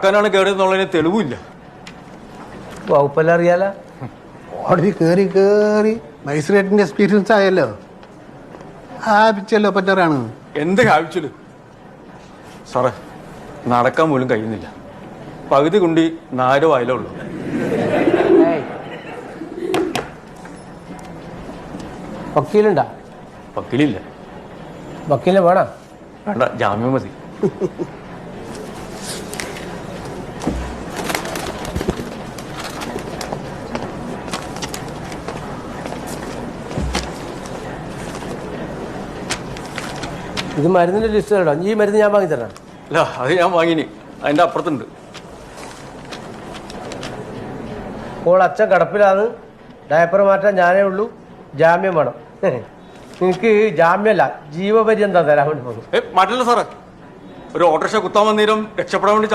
കടക്കാനാണ് കയറിയെന്നുള്ളതിന് തെളിവില്ല. വകുപ്പെല്ലാം അറിയാല? കോടതി കയറി കയറി മജിസ്ട്രേറ്റിന്റെ എക്സ്പീരിയൻസ് ആയല്ലോ. ആപിച്ചല്ലോ പറ്റാറാണ്. എന്ത് ആവിച്ചത് സാറേ നടക്കാൻ പോലും കഴിയുന്നില്ല. പകുതി കുണ്ടി നാല് വായിലേ ഉള്ളു. വക്കീലുണ്ടാ? വക്കീലില്ല. വക്കീലിനെ വേണം? വേണ്ട ജാമ്യം മതി. ഇത് മരുന്നിന്റെ ലിസ്റ്റ് തരണം ഈ മരുന്ന് ഞാൻ വാങ്ങി തരണം അല്ല അത് ഞാൻ വാങ്ങിനി. അതിന്റെ അപ്പുറത്തുണ്ട്. ഇപ്പോൾ അച്ഛൻ കിടപ്പിലാണ്. ഡയപ്പർ മാറ്റാൻ ഞാനേ ഉള്ളൂ. ജാമ്യം വേണം. നിങ്ങൾക്ക് ജാമ്യമല്ല ജീവപര്യന്തം തരാൻ വേണ്ടി പോകും മാറ്റില്ല സാറേ. ഒരു ഓട്ടോറിക്ഷ കുത്താൻ വന്നേരം രക്ഷപ്പെടാൻ വേണ്ടി